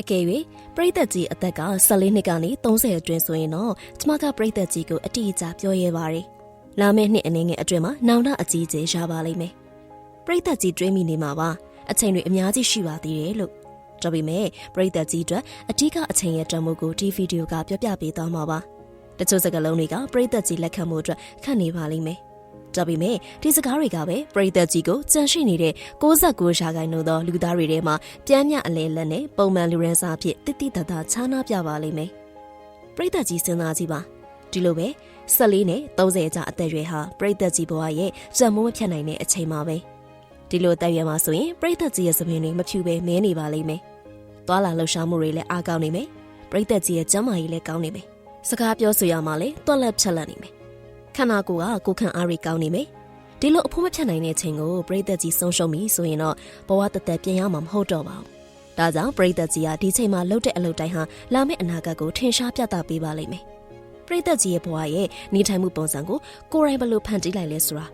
အကယ်၍ပရိသတ်ကြီးအသက်က14နှစ်ကနေ30အတွင်းဆိုရင်တော့ကျမကပရိသတ်ကြီးကိုအတိအကျပြောရဲပါတယ်။လာမယ့်နှစ်အနေငယ်အတွင်းမှာနောင်တအကြီးကြီးရပါလိမ့်မယ်။ပရိသတ်ကြီးတွေးမိနေမှာပါ။အချိန်တွေအများကြီးရှိပါသေးတယ်လို့။ဒါပေမဲ့ပရိသတ်ကြီးအတွက်အထူးကအချိန်ရဲ့တန်ဖိုးကိုဒီဗီဒီယိုကပြောပြပေးသွားမှာပါ။တချို့စကားလုံးတွေကပရိသတ်ကြီးလက်ခံမှုအတွက်ခက်နေပါလိမ့်မယ်။ ဒါပေမဲ့ဒီစကားတွေကပဲပရိသတ်ကြီးကိုကြန့်ရှိနေတဲ့69ရာခိုင်နှုန်းသောလူသားတွေထဲမှာပြန်မြအလဲလက်နဲ့ပုံမှန်လူရန်စာအဖြစ်တိတိတတ်တာခြားနာပြပါလိမ့်မယ်။ပရိသတ်ကြီးစဉ်းစားကြည့်ပါဒီလိုပဲ14နဲ့30ကြာအသက်အရွယ်ဟာပရိသတ်ကြီးဘဝရဲ့ဇံမိုးမဖြတ်နိုင်တဲ့အချိန်မှာပဲဒီလိုတက်ရွယ်မှာဆိုရင်ပရိသတ်ကြီးရဲ့သပင်တွေမဖြူပဲမဲနေပါလိမ့်မယ်။သွာလာလှုပ်ရှားမှုတွေလည်းအားကောင်းနေမယ်။ပရိသတ်ကြီးရဲ့ကျန်းမာရေးလည်းကောင်းနေမယ်။စကားပြောဆိုရမှလည်းတွက်လက်ဖြက်လက်နေမယ်။ ခန္ဓာကိုယ်ကကိုယ်ခံအားတွေကောင်းနေမယ်။ဒီလိုအဖို့မဖြတ်နိုင်တဲ့အချိန်ကိုပရိသတ်ကြီးဆုံးရှုံးပြီဆိုရင်တော့ဘဝတသက်ပြန်ရမှာမဟုတ်တော့ပါဘူး။ဒါကြောင့်ပရိသတ်ကြီးကဒီချိန်မှာလှုပ်တဲ့အလုပ်တိုင်းဟာလာမယ့်အနာဂတ်ကိုထင်ရှားပြသပေးပါလိမ့်မယ်။ပရိသတ်ကြီးရဲ့ဘဝရဲ့နေထိုင်မှုပုံစံကိုကိုယ်တိုင်ဘယ်လိုဖန်တီးလိုက်လဲဆိုတာ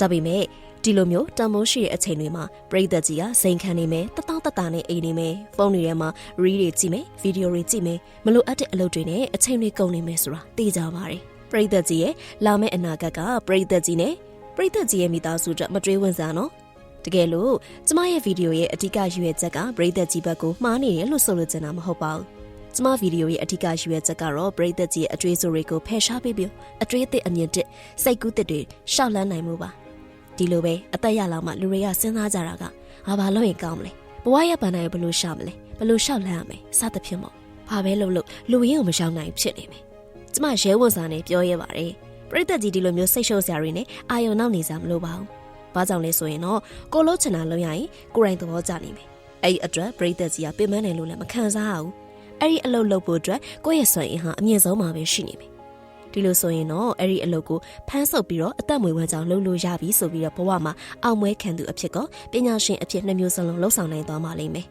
ဒါပေမဲ့ဒီလိုမျိုးတန်မိုးရှိတဲ့အချိန်တွေမှာပရိသတ်ကြီးကစိန်ခံနေမယ်တတောင့်တတနဲ့အိမ်နေမယ်ဖုန်းတွေထဲမှာရီးတွေကြည့်မယ်ဗီဒီယိုတွေကြည့်မယ်မလိုအပ်တဲ့အလုပ်တွေနဲ့အချိန်တွေကုန်နေမယ်ဆိုတာသိကြပါတယ် ပရိသတ်ကြီးရဲ့လာမယ့်အနာဂတ်ကပရိသတ်ကြီးနဲ့ပရိသတ်ကြီးရဲ့မိသားစုအတွက်မတွေးဝင်စားနော်တကယ်လို့ကျမရဲ့ဗီဒီယိုရဲ့အဓိကရွေးချက်ကပရိသတ်ကြီးဘက်ကိုမှားနေတယ်လို့ဆိုလိုချင်တာမဟုတ်ပါဘူးကျမဗီဒီယိုရဲ့အထူးကရွေးချက်ကတော့ပရိသတ်ကြီးရဲ့အကျွေးစိုးတွေကိုဖယ်ရှားပေးပြီးအကျွေးအသစ်အမြင့်တစ်စိတ်ကူးတစ်တွေရှောက်လန်းနိုင်မှုပါဒီလိုပဲအသက်ရလောက်မှလူတွေကစဉ်းစားကြတာကငါဘာလုပ်ရင်ကောင်းမလဲဘဝရပန်နိုင်ဘယ်လိုရှောက်မလဲဘယ်လိုရှောက်လန်းရမလဲစသဖြင့်ပေါ့ဘာပဲလုပ်လို့လူရင်းကိုမရှောင်နိုင်ဖြစ်နေမယ် ကျမရဲဝန်စာနဲ့ပြောရဲပါတယ်ပရိသတ်ကြီးဒီလိုမျိုးစိတ်ရှုပ်စရာတွေနဲ့အာယုံနောက်နေစားမလို့ပါဘူးဘာကြောင့်လဲဆိုရင်တော့ကိုလို့ချင်တာလုပ်ရရင်ကိုယ်တိုင်သဘောကျနေမယ်အဲ့ဒီအတွက်ပရိသတ်ကြီးကပြင်ပန်းတယ်လို့လည်းမခံစားရဘူးအဲ့ဒီအလုပ်လုပ်ဖို့အတွက်ကိုယ့်ရဲ့စွမ်းအင်ဟာအမြင့်ဆုံးမှာပဲရှိနေမယ်ဒီလိုဆိုရင်တော့အဲ့ဒီအလုပ်ကိုဖမ်းဆုပ်ပြီးတော့အသက်မွေဝမ်းကြောင်းလုပ်လို့ရပြီဆိုပြီးတော့ဘဝမှာအောင်မွဲခံသူအဖြစ်ကပညာရှင်အဖြစ်နှမျိုးစလုံးလှုပ်ဆောင်နိုင်သွားမှာလိမ့်မယ်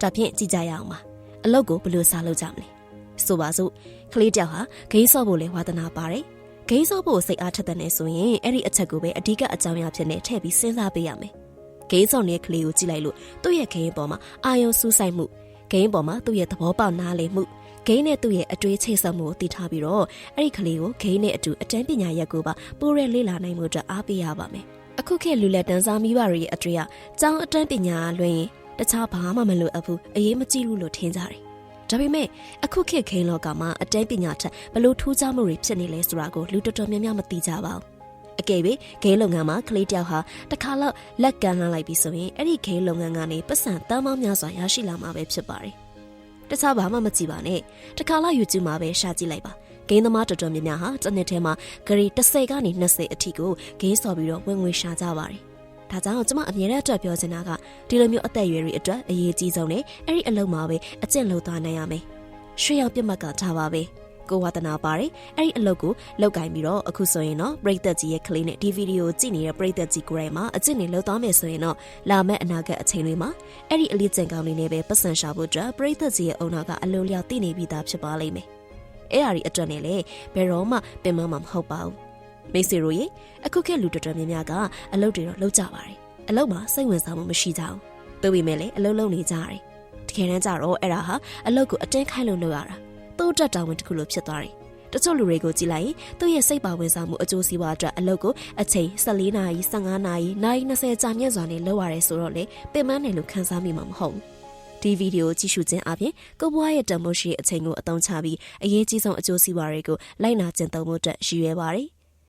ဒါဖြင့်ကြည့်ကြရအောင်ပါအလုပ်ကိုဘယ်လိုစားလုပ်ကြမလဲ ဆိုပါစို့ကလေးတယောက်ဟာဂိမ်းဆော့ဖို့လဲဝါသနာပါတယ်ဂိမ်းဆော့ဖို့စိတ်အားထက်တဲ့နေဆိုရင်အဲ့ဒီအချက်ကိုပဲအဓိကအကြောင်းအရာဖြစ်နေထည့်ပြီးစဉ်းစားပေးရမယ်ဂိမ်းဆော့နေတဲ့ကလေးကိုကြည့်လိုက်လို့သူ့ရဲ့ဂိမ်းပေါ်မှာအာယုံစူးစိုက်မှုဂိမ်းပေါ်မှာသူ့ရဲ့သဘောပေါက်နားလည်မှုဂိမ်းနဲ့သူ့ရဲ့အတွေးချိတ်ဆက်မှုကိုသိထားပြီးတော့အဲ့ဒီကလေးကိုဂိမ်းနဲ့အတူအတန်းပညာရက်ကိုပါပိုးရဲလေ့လာနိုင်မှုအတွက်အားပေးရပါမယ်အခုခေတ်လူလက်တန်းစားမိဘတွေရဲ့အတွေ့အကြောင်းအတန်းပညာလွှင့်ရင်တခြားဘာမှမလိုအပ်ဘူးအရေးမကြီးဘူးလို့ထင်ကြတယ် ဒါပေမဲ့အခုခေတ်ခင်းလောကမှာအတန်းပညာထက်ဘလို့ထူးခြားမှုတွေဖြစ်နေလဲဆိုတာကိုလူတော်တော်များများမသိကြပါဘူးအကယ်၍ဂိမ်းလုပ်ငန်းမှာကလေးတယောက်ဟာတစ်ခါလောက်လက်ကမ်းလှမ်းလိုက်ပြီးဆိုရင်အဲ့ဒီဂိမ်းလုပ်ငန်းကနေပတ်စံတန်းပေါင်းများစွာရရှိလာမှာပဲဖြစ်ပါတယ်။တခြားဘာမှမကြည့်ပါနဲ့။တစ်ခါလောက် YouTube မှာပဲရှာကြည့်လိုက်ပါ။ဂိမ်းသမားတော်တော်များများဟာတစ်နှစ်ထဲမှာဂရီ30ကနေ20အထိကိုဂိမ်းဆော်ပြီးတော့ဝင်ငွေရှာကြပါတယ်။ ဒါကြောင့်ကျွန်မအမြဲတမ်းအတွက်ပြောချင်တာကဒီလိုမျိုးအသက်အရွယ်တွေအတွက်အရေးကြီးဆုံးနဲ့အဲ့ဒီအလုပ်မှာပဲအကျင့်လုပ်သွားနိုင်ရမယ်။ရွှေရောင်ပြတ်မှတ်ကထားပါပဲ။ကိုဝါသနာပါတယ်အဲ့ဒီအလုပ်ကိုလောက်ကင်ပြီးတော့အခုဆိုရင်တော့ပရိသတ်ကြီးရဲ့ကလေးနဲ့ဒီဗီဒီယိုကြည့်နေတဲ့ပရိသတ်ကြီးကိုယ်တိုင်မှာအကျင့်တွေလုပ်သွားမယ်ဆိုရင်တော့လာမယ့်အနာဂတ်အချိန်တွေမှာအဲ့ဒီအလေးကျင့်ကောင်းလေးနဲ့ပဲပတ်စံရှာဖို့အတွက်ပရိသတ်ကြီးရဲ့အုံနာကအလိုလျောက်သိနေပြီးသားဖြစ်ပါလိမ့်မယ်အဲ့အရာဒီအတွက်နဲ့လေဘယ်တော့မှပင်မမှာမဟုတ်ပါဘူး မိတ်ဆွေတို့ရေအခုခေတ်လူတော်တော်များများကအလုပ်တွေတော့လုပ်ကြပါတယ်အလုပ်မှာစိတ်ဝင်စားမှုမရှိကြဘူးသို့ပေမဲ့လည်းအလုပ်လုပ်နေကြတယ်တကယ်တမ်းကျတော့အဲ့ဒါဟာအလုပ်ကိုအတင်းခိုင်းလို့လုပ်ရတာသူ့တက်တာဝန်တစ်ခုလိုဖြစ်သွားတယ်။တချို့လူတွေကိုကြည့်လိုက်ရင်သူ့ရဲ့စိတ်ပါဝင်စားမှုအကျိုးစီးပွားအတွက်အလုပ်ကိုအချိန်14နာရီ15နာရီနိုင်20ကြာမြင့်စွာနဲ့လုပ်ရတယ်ဆိုတော့လေပင်ပန်းတယ်လို့ခံစားမိမှာမဟုတ်ဘူး။ဒီဗီဒီယိုကြည့်ရှုခြင်းအပြင်ကိုဘွားရဲ့တမိုးရှိအချိန်ကိုအသုံးချပြီးအရေးကြီးဆုံးအကျိုးစီးပွားတွေကိုလိုက်နာကျင့်သုံးမှုအတွက်ရည်ရွယ်ပါတယ်